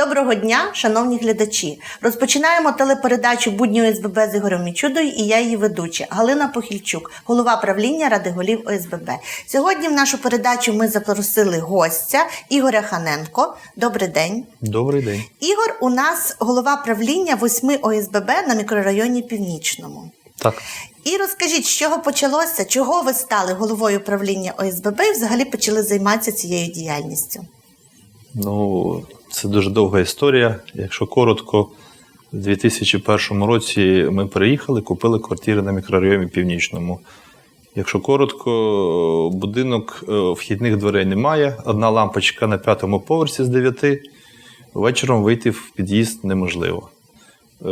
Доброго дня, шановні глядачі. Розпочинаємо телепередачу будні ОСББ з Ігорем Мічудою і я її ведуча Галина Похільчук, голова правління Ради голів ОСББ. Сьогодні в нашу передачу ми запросили гостя Ігоря Ханенко. Добрий день. Добрий день. Ігор у нас голова правління восьми ОСББ на мікрорайоні Північному. Так. І розкажіть, з чого почалося, чого ви стали головою правління ОСББ і взагалі почали займатися цією діяльністю? Ну, це дуже довга історія. Якщо коротко, у 2001 році ми переїхали, купили квартири на мікрорайоні Північному. Якщо коротко, будинок е, вхідних дверей немає, одна лампочка на п'ятому поверсі з дев'яти. Вечором вийти в під'їзд неможливо. Е,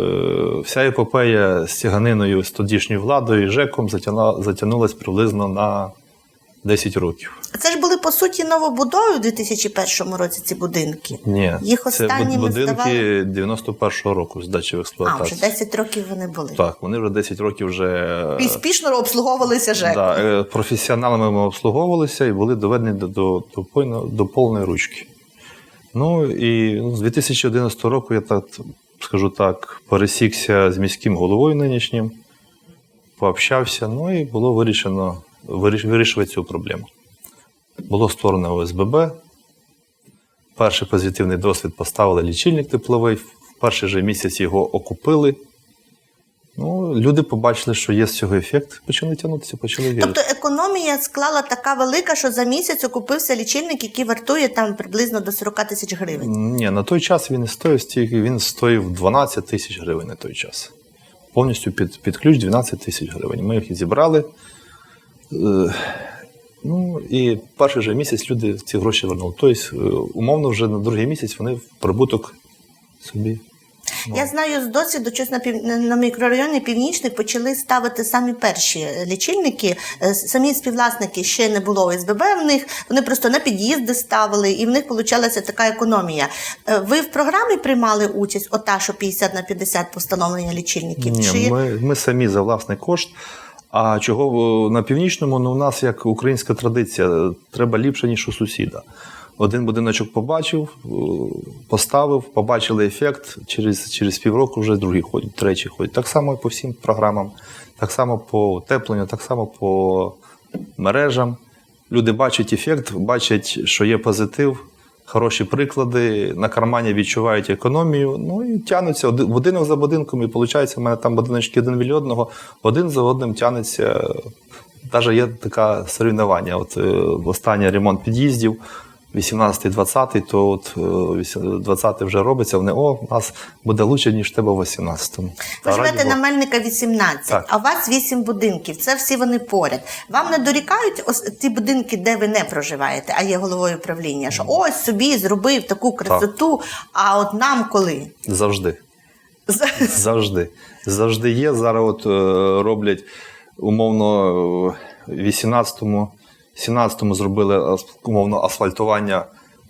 Вся епопея з тяганиною з тодішньою владою і ЖЕКом затягнула- затягнулась приблизно на 10 років. Це ж були по суті новобудови у 2001 році ці будинки. Ні, Їх це останніми буд- будинки здавали? 91-го року здачі в А, експлуатацію. вже 10 років вони були. Так, вони вже 10 років вже І спішно обслуговувалися ЖЕК. да, е, професіоналами ми обслуговувалися і були доведені до, до, до, до повної ручки. Ну і ну, з 2011 року я так скажу так, пересікся з міським головою нинішнім, пообщався, ну і було вирішено виріш- вирішувати цю проблему. Було створено ОСББ. Перший позитивний досвід поставили лічильник тепловий. В перший же місяць його окупили. Ну, люди побачили, що є з цього ефект, почали тягнутися, почали вірити. Тобто економія склала така велика, що за місяць окупився лічильник, який вартує там приблизно до 40 тисяч гривень. Ні, на той час він не стоїв стільки, він стоїв 12 тисяч гривень на той час. Повністю під, під ключ 12 тисяч гривень. Ми їх зібрали. Е, ну і перший же місяць люди ці гроші вернули. Тобто, е, умовно, вже на другий місяць вони в прибуток собі. Я знаю з досвіду, щось на пів... на мікрорайоні Північний почали ставити самі перші е, лічильники. Самі співвласники ще не було ОСББ в них. Вони просто на під'їзди ставили, і в них получалася така економія. Ви в програмі приймали участь, ота, що 50 на 50 постановлення лічильників? Ні, Чи ми, ми самі за власний кошт. А чого на північному? Ну, у нас як українська традиція, треба ліпше, ніж у сусіда. Один будиночок побачив, е, поставив, побачили ефект. Через, через півроку вже другий ходить, третій ходить. Так само по всім програмам, так само по утепленню, так само по мережам. Люди бачать ефект, бачать, що є позитив, хороші приклади, на кармані відчувають економію, ну і тянуться будинок за будинком, і виходить, у мене там будиночки один біля одного, один за одним тянеться. Навіть є таке соревнування. От е, останній ремонт під'їздів. 18-20, то от е, 20 вже робиться, вони о, у нас буде краще, ніж тебе в 18-му. ви живете на Мельника 18, Так. а у вас 8 будинків. Це всі вони поряд. Вам не дорікають ось ті будинки, де ви не проживаєте, а є головою правління. Що ось собі зробив таку красоту, а от нам коли? Завжди. Завжди. Завжди є. Зараз от е, роблять умовно е, в 18-му, 17-му зробили ас- умовно асфальтування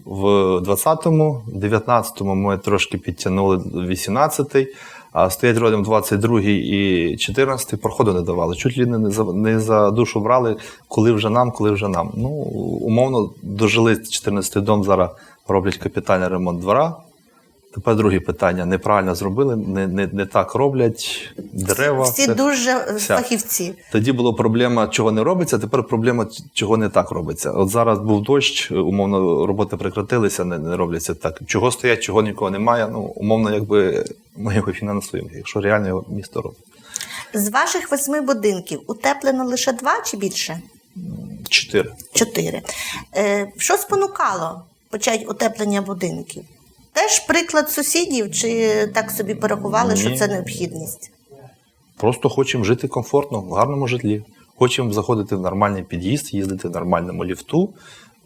в 20-му, в 19-му ми трошки підтягнули 18-й, а стоять родом 22-й і 14-й проходу не давали. Чуть ли не за, не за душу брали, коли вже нам, коли вже нам. Ну, умовно, дожили 14-й дом, зараз роблять капітальний ремонт двора. Тепер друге питання. Неправильно зробили, не, не, не так роблять дерева. Всі все. дуже Вся. фахівці. Тоді була проблема, чого не робиться, тепер проблема, чого не так робиться. От зараз був дощ, умовно, роботи прекратилися, не, не робляться так. Чого стоять, чого нікого немає. Ну, умовно, якби ми його фінансуємо, якщо реально його місто робить. З ваших восьми будинків утеплено лише два чи більше? Чотири. Чотири. Е, що спонукало почати утеплення будинків? Теж приклад сусідів, чи так собі порахували, що це необхідність? Просто хочемо жити комфортно, в гарному житлі. Хочемо заходити в нормальний під'їзд, їздити в нормальному ліфту,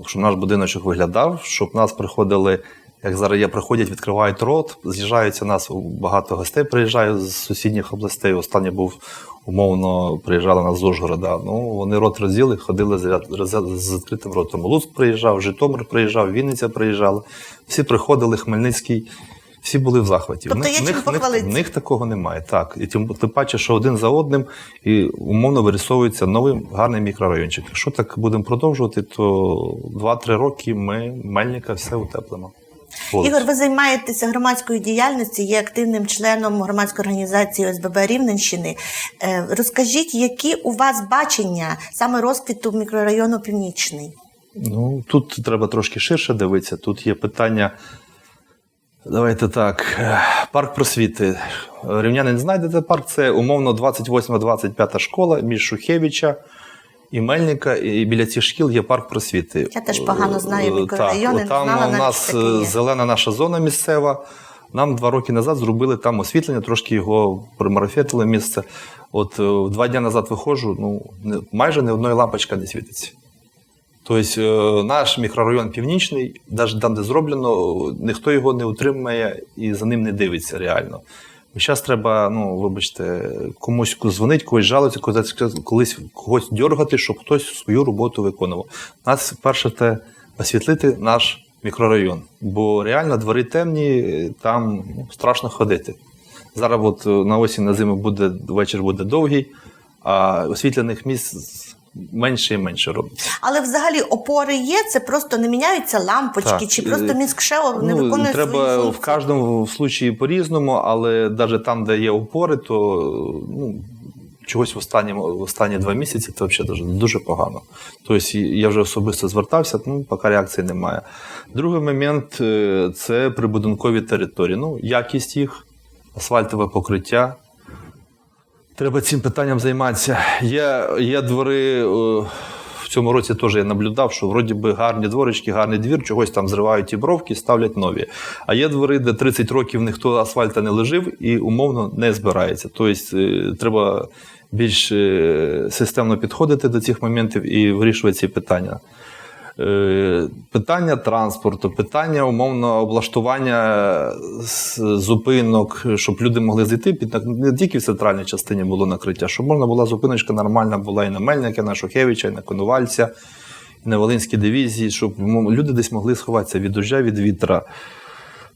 щоб наш будиночок виглядав, щоб нас приходили, як зараз є, приходять, відкривають рот, з'їжджаються нас багато гостей, приїжджають з сусідніх областей. Останній був умовно, приїжджали нас з Ужгорода. Ну, вони рот розділи, ходили з, ряд- з відкритим ротом. Луцьк приїжджав, Житомир приїжджав, Вінниця приїжджала. Всі приходили, Хмельницький. Всі були в захваті. Тобто В є них- чим них- в них такого немає. Так. І тим, тим паче, що один за одним і умовно вирисовується новий гарний мікрорайончик. Якщо так будемо продовжувати, то 2-3 роки ми Мельника все утеплимо. Вулиць. Ігор, ви займаєтеся громадською діяльністю, є активним членом громадської організації ОСББ Рівненщини. Е, Розкажіть, які у вас бачення саме розквіту мікрорайону Північний? Ну, тут треба трошки ширше дивитися. Тут є питання. Давайте так. е, Парк просвіти. Рівняни не знайдете парк. Це умовно 28-25 школа між Шухевича і Мельника. І біля цих шкіл є парк просвіти. Я теж погано знаю Е, мікрорайони, Так, там знала у нас е, зелена наша зона місцева. Нам два роки назад зробили там освітлення, трошки його примарафетили місце. От е, два дні назад виходжу, ну майже ні одної лампочка не світиться. Тобто е, наш мікрорайон північний, навіть там, де зроблено, ніхто його не утримує і за ним не дивиться реально. Зараз треба, ну вибачте, комусь дзвонити, когось жалуватися, когось, колись когось дергати, щоб хтось свою роботу виконував. Нас перше те освітлити наш мікрорайон, бо реально двори темні, там ну, страшно ходити. Зараз от е, на осінь на зиму буде вечір буде довгий, а освітлених місць менше і менше робиться. Але взагалі опори є, це просто не міняються лампочки, Так, чи е, просто міськшео не Ну, виконує треба свої в кожному случаї по-різному, але навіть там, де є опори, то ну, чогось в останні, в останні два місяці це взагалі дуже, дуже погано. Тобто я вже особисто звертався, ну, поки реакції немає. Другий момент е, це прибудинкові території. Ну, якість їх, асфальтове покриття. Треба цим питанням займатися. Є, є двори. е, В цьому році теж я наблюдав, що вроді би гарні дворички, гарний двір, чогось там зривають ті бровки, ставлять нові. А є двори, де 30 років ніхто асфальта не лежив і умовно не збирається. Тобто е, треба більш е, системно підходити до цих моментів і вирішувати ці питання. Е, Питання транспорту, питання умовно облаштування зупинок, щоб люди могли зайти під не тільки в центральній частині було накриття, щоб можна була зупиночка нормальна була і на Мельника, і на Шухевича, і на Конувальця, і на Волинській дивізії, щоб люди десь могли сховатися від дождя, від вітра.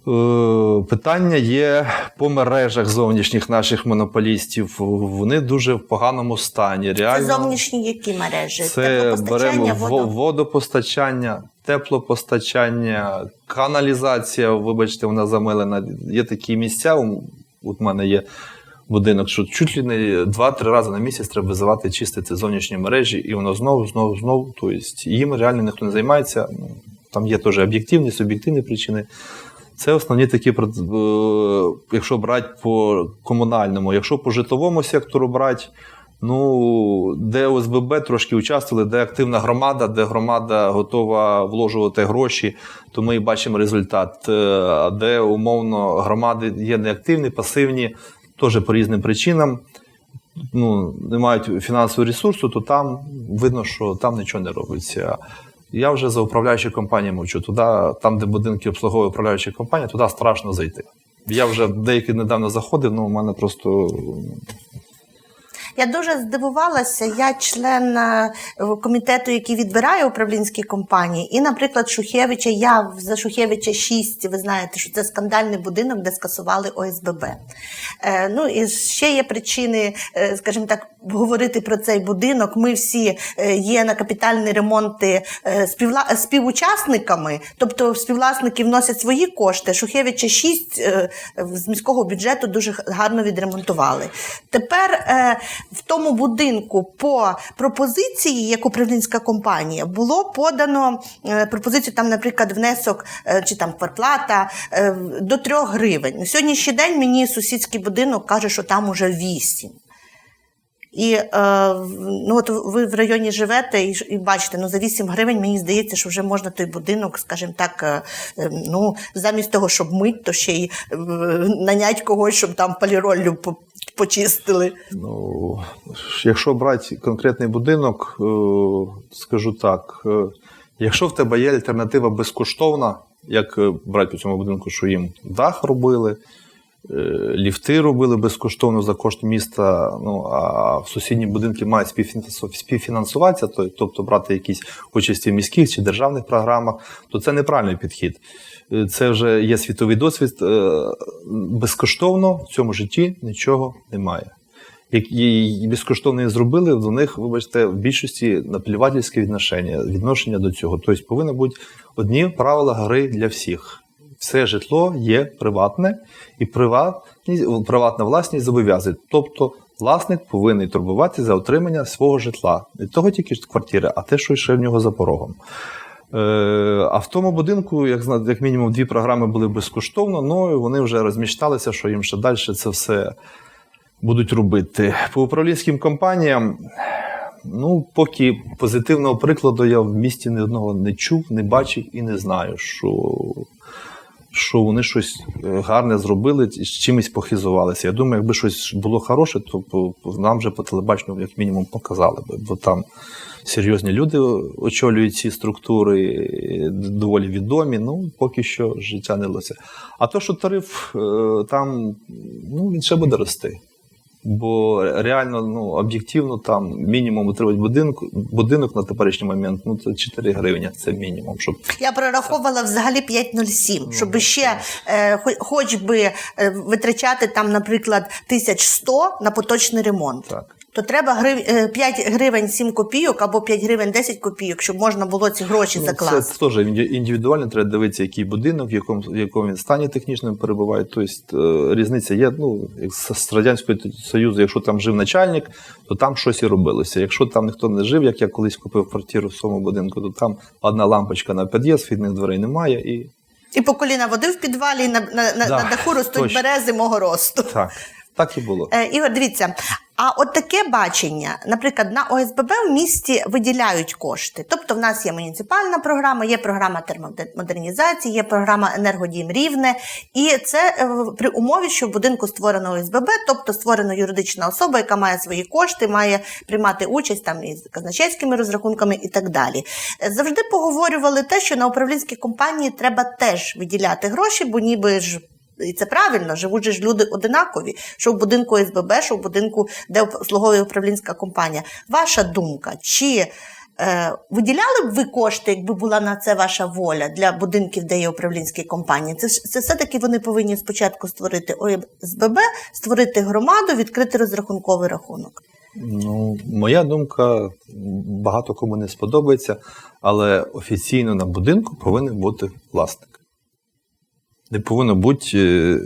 Е, Питання є по мережах зовнішніх наших монополістів. Вони дуже в поганому стані. Це зовнішні які мережі? це беремо во- водо- водопостачання, теплопостачання, каналізація. Вибачте, вона замилена. Є такі місця. у- От мене є будинок, що чуть ли не два-три рази на місяць треба визивати чистити зовнішні мережі, і воно знову, знову, знову. Тобто їм реально ніхто не займається. Ну, Там є теж об'єктивні, суб'єктивні причини. Це основні такі, е, якщо брати по комунальному, якщо по житловому сектору брати, ну, де ОСББ трошки участвували, де активна громада, де громада готова вложувати гроші, то ми і бачимо результат. Е, А де умовно громади є неактивні, пасивні, теж по різним причинам. Ну, не мають фінансового ресурсу, то там видно, що там нічого не робиться. Я вже за управляючі компанією мовчу. Туди, там, де будинки обслуговує управляюча компанія, туди страшно зайти. Я вже деякі недавно заходив, ну у мене просто Я дуже здивувалася. Я член е, комітету, який відбирає управлінські компанії. І, наприклад, Шухевича, я за Шухевича 6, ви знаєте, що це скандальний будинок, де скасували ОСББ. Е, ну і ще є причини, е, скажімо так, говорити про цей будинок. Ми всі е, є на капітальні ремонти співла... співучасниками, тобто співвласники вносять свої кошти. Шухевича 6 е, з міського бюджету дуже гарно відремонтували. Тепер в тому будинку по пропозиції, як управлінська компанія, було подано е, пропозицію, там, наприклад, внесок е, чи там квартплата е, до 3 гривень. На сьогоднішній день мені сусідський будинок каже, що там уже 8. І ну от ви в районі живете і, і бачите, ну за 8 гривень мені здається, що вже можна той будинок, скажімо так, ну замість того, щоб мить, то ще й нанять когось, щоб там поліроллю по- почистили. Ну, якщо брати конкретний будинок, е, скажу так: е, якщо в тебе є альтернатива безкоштовна, як е, брати по цьому будинку, що їм дах робили, ліфти робили безкоштовно за кошт міста, ну а сусідні будинки мають співфінансуватися, тобто брати якісь участі в міських чи державних програмах, то це неправильний підхід. Е, Це вже є світовий досвід. е, Безкоштовно в цьому житті нічого немає. Як і безкоштовно її зробили, до них, вибачте, в більшості наплівательське відношення, відношення до цього. Тобто повинні бути одні правила гри для всіх. Все житло є приватне, і приватна власність зобов'язує. Тобто власник повинен турбуватися за отримання свого житла. Не того тільки квартири, а те, що ще в нього за порогом. Е, а в тому будинку, як як мінімум, дві програми були безкоштовно, ну і вони вже розміщалися, що їм ще далі це все будуть робити. По управлінським компаніям, ну, поки позитивного прикладу я в місті ні одного не чув, не бачив і не знаю, що, що вони щось е, гарне зробили, з чимось похизувалися. Я думаю, якби щось було хороше, то нам вже по телебаченню, як мінімум, показали би, бо там серйозні люди очолюють ці структури, доволі відомі. Ну, поки що життя не лося. А то, що тариф е, там, ну, він ще буде рости. Бо реально, ну, об'єктивно, там мінімум отримати будинок, будинок на теперішній момент, ну це 4 гривні, це мінімум. Щоб Я прораховувала взагалі 5,07, Ну, щоб ще е, хоч би е, витрачати там, наприклад, 1100 на поточний ремонт. так. То треба грив, е, 5 гривень 7 копійок або 5 гривень 10 копійок, щоб можна було ці гроші Ну, закласти. Це теж індивідуально, треба дивитися, який будинок, в якому, в якому він стані технічному перебуває. Тобто е, різниця є. Ну, з Радянського Союзу, якщо там жив начальник, то там щось і робилося. Якщо там ніхто не жив, як я колись купив квартиру в своєму будинку, то там одна лампочка на під'їзд, вхідних дверей немає. І І по коліна води в підвалі, і на, на, на, Да, на даху ростуть точно. берези мого росту. так, так і було. Е, Ігор, дивіться, а от таке бачення, наприклад, на ОСББ в місті виділяють кошти. Тобто, в нас є муніципальна програма, є програма термомодернізації, є програма енергодім рівне, і це е, при умові, що в будинку створено ОСББ, тобто створена юридична особа, яка має свої кошти, має приймати участь там із казначейськими розрахунками і так далі. Е, Завжди поговорювали те, що на управлінські компанії треба теж виділяти гроші, бо ніби ж і це правильно, живуть же ж люди одинакові, що в будинку СББ, що в будинку, де обслуговує управлінська компанія. Ваша думка, чи е, виділяли б ви кошти, якби була на це ваша воля для будинків, де є управлінські компанії? Це, це все-таки вони повинні спочатку створити ОСББ, створити громаду, відкрити розрахунковий рахунок. Ну, моя думка багато кому не сподобається, але офіційно на будинку повинен бути власник. Не повинно бути. е,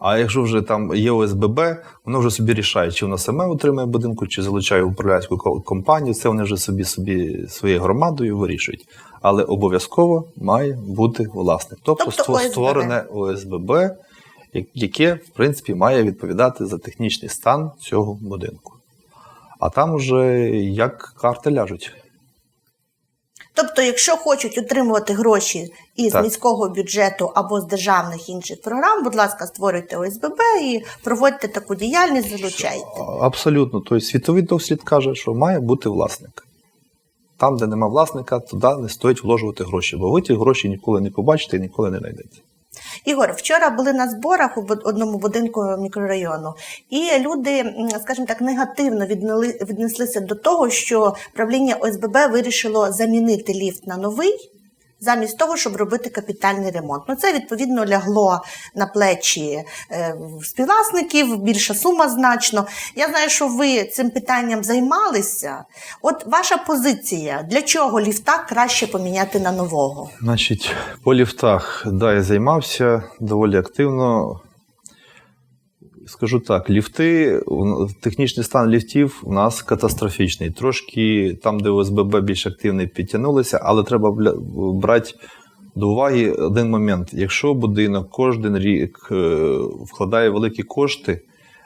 А якщо вже там є ОСББ, воно вже собі рішає, чи воно саме утримує будинку, чи залучає управляючу компанію. Це вони вже собі собі своєю громадою вирішують. Але обов'язково має бути власник. Тобто, Тобто ОСББ. створене ОСББ, яке, в принципі, має відповідати за технічний стан цього будинку. А там уже як карти ляжуть. Тобто, якщо хочуть отримувати гроші із Так. міського бюджету або з державних інших програм, будь ласка, створюйте ОСББ і проводьте таку діяльність, залучайте. Абсолютно. Тобто світовий досвід каже, що має бути власник. Там, де нема власника, туди не стоїть вложувати гроші, бо ви ті гроші ніколи не побачите і ніколи не знайдете. Ігор, вчора були на зборах у одному будинку мікрорайону, і люди, скажімо так, негативно віднеслися до того, що правління ОСББ вирішило замінити ліфт на новий. Замість того, щоб робити капітальний ремонт. Ну, це відповідно лягло на плечі е, співвласників, більша сума значно. Я знаю, що ви цим питанням займалися. От ваша позиція, для чого ліфта краще поміняти на нового? Значить, по ліфтах, да, я займався доволі активно. Скажу так, ліфти, технічний стан ліфтів у нас катастрофічний. Трошки там, де ОСББ більш активний, підтягнулися, але треба брати до уваги один момент. Якщо будинок кожен рік е, вкладає великі кошти,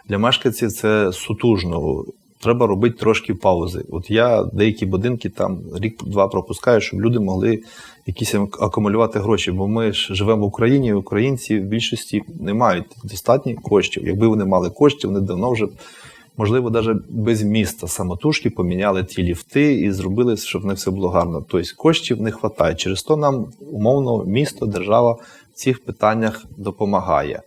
для мешканців це сутужно. Треба робити трошки паузи. От я деякі будинки там рік-два пропускаю, щоб люди могли якісь акумулювати гроші. Бо ми ж живемо в Україні, і українці в більшості не мають достатньо коштів. Якби вони мали коштів, вони давно вже, можливо, навіть без міста самотужки поміняли ті ліфти і зробили, щоб не все було гарно. Тобто коштів не вистачає. Через то нам умовно місто, держава в цих питаннях допомагає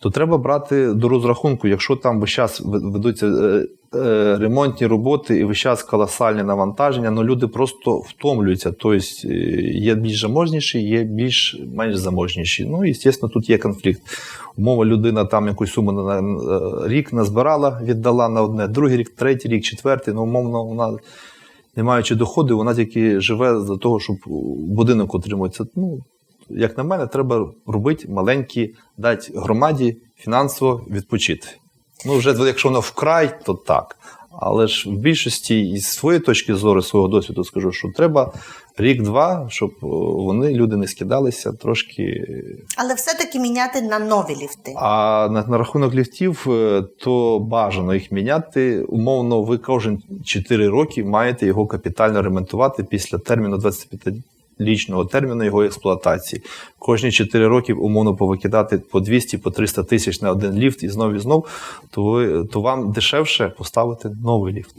то треба брати до розрахунку, якщо там весь час ведуться е, е, ремонтні роботи і весь час колосальне навантаження, ну люди просто втомлюються. Тобто е, є більш заможніші, є більш менш заможніші. Ну і звісно, тут є конфлікт. Умова людина там якусь суму на рік назбирала, віддала на одне, другий рік, третій рік, четвертий. Ну, умовно, вона. Не маючи доходу, вона тільки живе за того, щоб будинок утримується. Ну, як на мене, треба робити маленькі, дати громаді фінансово відпочити. Ну, вже якщо воно вкрай, то так. Але ж в більшості із своєї точки зору, свого досвіду скажу, що треба рік-два, щоб вони, люди не скидалися трошки. Але все-таки міняти на нові ліфти. А на, на рахунок ліфтів, е, то бажано їх міняти. Умовно, ви кожен 4 роки маєте його капітально ремонтувати після терміну 25-річного терміну його експлуатації. Кожні 4 роки умовно повикидати по 200 по 300 тисяч на один ліфт і знов і знов, то, ви, то вам дешевше поставити новий ліфт.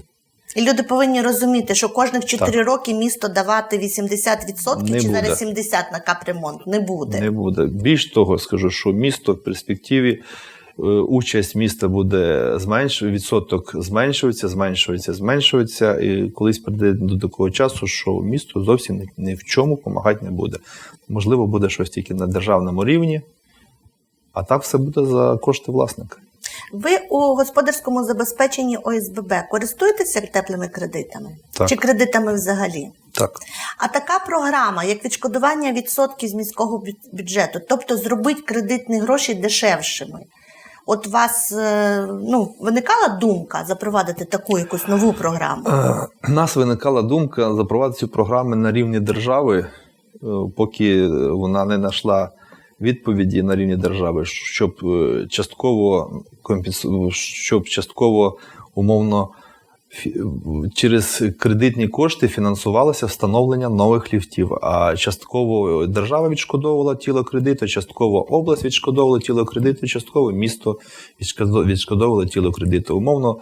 І люди повинні розуміти, що кожних 4 роки місто давати 80% Не чи буде. зараз 70% на капремонт не буде. Не буде. Більш того, скажу, що місто в перспективі. Е, Участь міста буде зменшувати, відсоток зменшується, зменшується, зменшується, і колись прийде до такого часу, що місто зовсім ні- в чому допомагати не буде. Можливо, буде щось тільки на державному рівні, а так все буде за кошти власника. Ви у господарському забезпеченні ОСББ користуєтеся теплими кредитами Так. чи кредитами взагалі? Так. А така програма, як відшкодування відсотків з міського бю- бюджету, тобто зробити кредитні гроші дешевшими. От вас е, ну, виникала думка запровадити таку якусь нову програму? Е, У нас виникала думка запровадити цю програму на рівні держави, е, поки вона не знайшла відповіді на рівні держави, щоб е, частково щоб частково умовно через кредитні кошти фінансувалося встановлення нових ліфтів. А частково держава відшкодовувала тіло кредиту, частково область відшкодовувала тіло кредиту, частково місто відшкодо- відшкодовувало тіло кредиту. Умовно,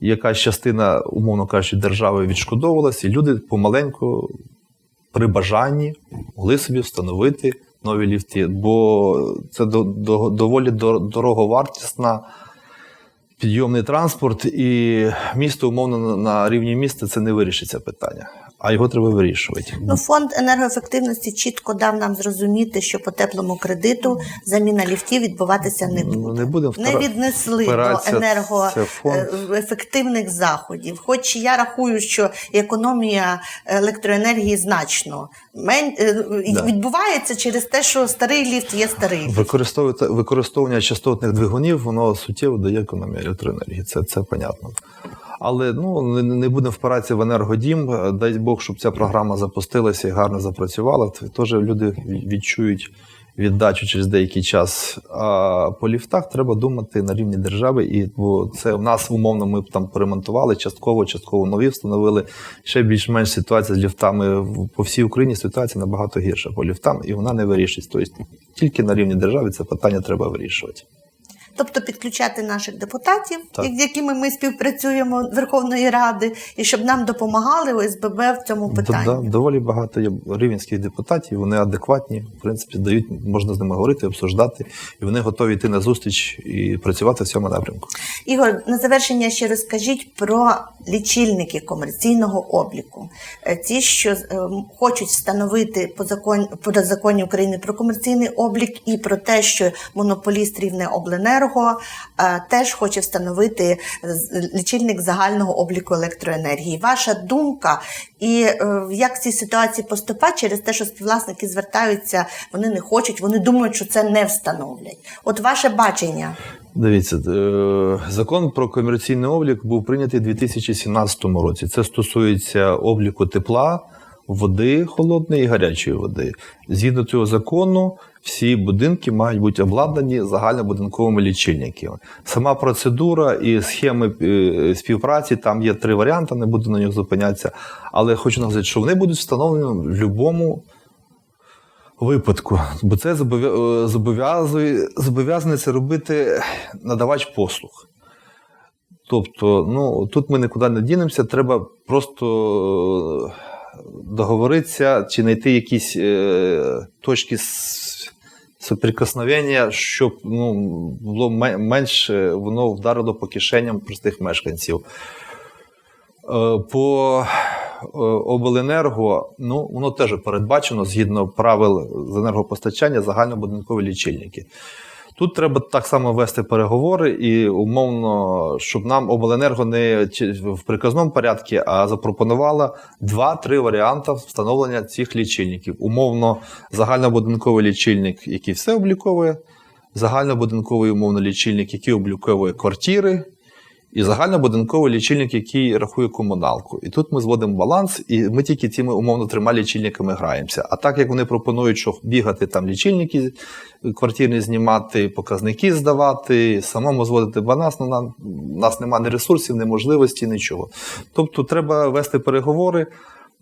якась частина, умовно кажучи, держави відшкодовувалася, і люди помаленьку при бажанні могли собі встановити нові ліфти, бо це до, до, доволі дор- дороговартісна підйомний транспорт, і місто, умовно, на- рівні міста це не вирішиться питання, а його треба вирішувати. Ну, фонд енергоефективності чітко дав нам зрозуміти, що по теплому кредиту заміна ліфтів відбуватися не буде. Ну, не Не віднесли до енергоефективних заходів. Хоч я рахую, що економія електроенергії значно мен... е, Да. відбувається через те, що старий ліфт є старий. Використовувати використовування частотних двигунів, воно суттєво дає економію електроенергії. Це, це понятно. Але ну не, будемо впиратися в енергодім. Дай Бог, щоб ця програма запустилася і гарно запрацювала. Теж люди відчують віддачу через деякий час. А по ліфтах треба думати на рівні держави. І бо це в нас умовно ми б там поремонтували частково, частково нові встановили. Ще більш-менш ситуація з ліфтами по всій Україні ситуація набагато гірша по ліфтам, і вона не вирішиться. Тобто тільки на рівні держави це питання треба вирішувати. Тобто підключати наших депутатів, Так. з якими ми співпрацюємо Верховної Ради, і щоб нам допомагали ОСББ в цьому питанні. Да, доволі багато є рівенських депутатів, вони адекватні, в принципі, дають, можна з ними говорити, обсуждати, і вони готові йти на зустріч і працювати в цьому напрямку. Ігор, на завершення ще розкажіть про лічильники комерційного обліку. Е, Ті, що е, хочуть встановити по закон по законі України про комерційний облік і про те, що монополіст рівне обленерго е, теж хоче встановити лічильник загального обліку електроенергії. Ваша думка, і е, як в цій ситуації поступати через те, що співвласники звертаються, вони не хочуть, вони думають, що це не встановлять. От ваше бачення. Дивіться, е, закон про комерційний облік був прийнятий у 2017 році. Це стосується обліку тепла, води холодної і гарячої води. Згідно цього закону, всі будинки мають бути обладнані загальнобудинковими лічильниками. Сама процедура і схеми е, співпраці там є три варіанти, не буду на них зупинятися. Але хочу нагадати, що вони будуть встановлені в будь-якому випадку, бо це е, зобов'язує зобов'язаний це робити надавач послуг. Тобто, ну тут ми нікуди не дінемося, треба просто е, договоритися чи знайти якісь е, точки соприкосновення, щоб ну, було менше воно вдарило по кишеням простих мешканців. Е, По е, обленерго, ну воно теж передбачено згідно правил з енергопостачання загальнобудинкові лічильники. Тут треба так само вести переговори і умовно, щоб нам обленерго не в приказному порядку, а запропонувала два-три варіанти встановлення цих лічильників. Умовно, загальнобудинковий лічильник, який все обліковує, загальнобудинковий умовно лічильник, який обліковує квартири, і загальнобудинковий лічильник, який рахує комуналку. І тут ми зводимо баланс, і ми тільки цими умовно трьома лічильниками граємося. А так як вони пропонують, що бігати там лічильники квартирні знімати, показники здавати, самому зводити баланс, ну нам нас немає ні ресурсів, ні можливості, нічого. Тобто треба вести переговори.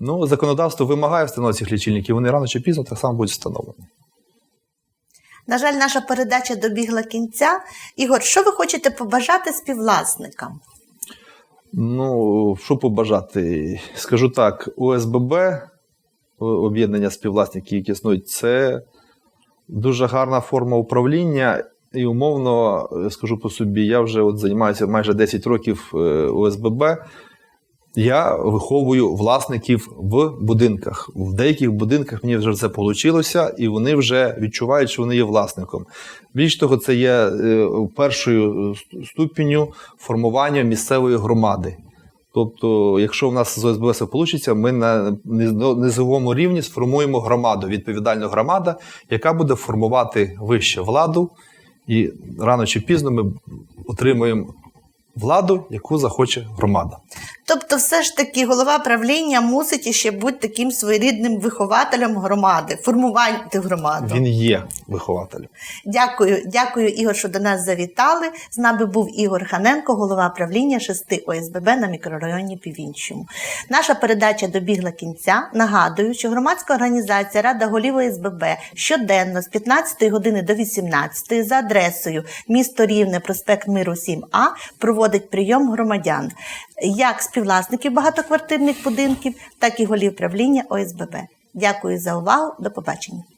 Ну, законодавство вимагає встановлення цих лічильників, вони рано чи пізно так само будуть встановлені. На жаль, наша передача добігла кінця. Ігор, що ви хочете побажати співвласникам? Ну, що побажати? Скажу так: ОСББ, об'єднання співвласників, які існують, це дуже гарна форма управління. І умовно е, скажу по собі, я вже от займаюся майже 10 років е, ОСББ. Я виховую власників в будинках. В деяких будинках мені вже це вийшло, і вони вже відчувають, що вони є власником. Більш того, це є е, першою ст- ступеню формування місцевої громади. Тобто, якщо в нас з ОСББ все вийде, ми на низовому рівні сформуємо громаду, відповідальну громаду, яка буде формувати вище владу, і рано чи пізно ми отримуємо владу, яку захоче громада. Тобто, все ж таки, голова правління мусить іще бути таким своєрідним вихователем громади, формувати громаду. Він є вихователем. Дякую, дякую, Ігор, що до нас завітали. З нами був Ігор Ханенко, голова правління шести ОСББ на мікрорайоні Півінчому. Наша передача добігла кінця. Нагадую, що громадська організація Рада голів ОСББ щоденно з 15 години до 18 за адресою місто Рівне, проспект Миру 7А проводить прийом громадян як співвласників багатоквартирних будинків, так і голів правління ОСББ. Дякую за увагу. До побачення.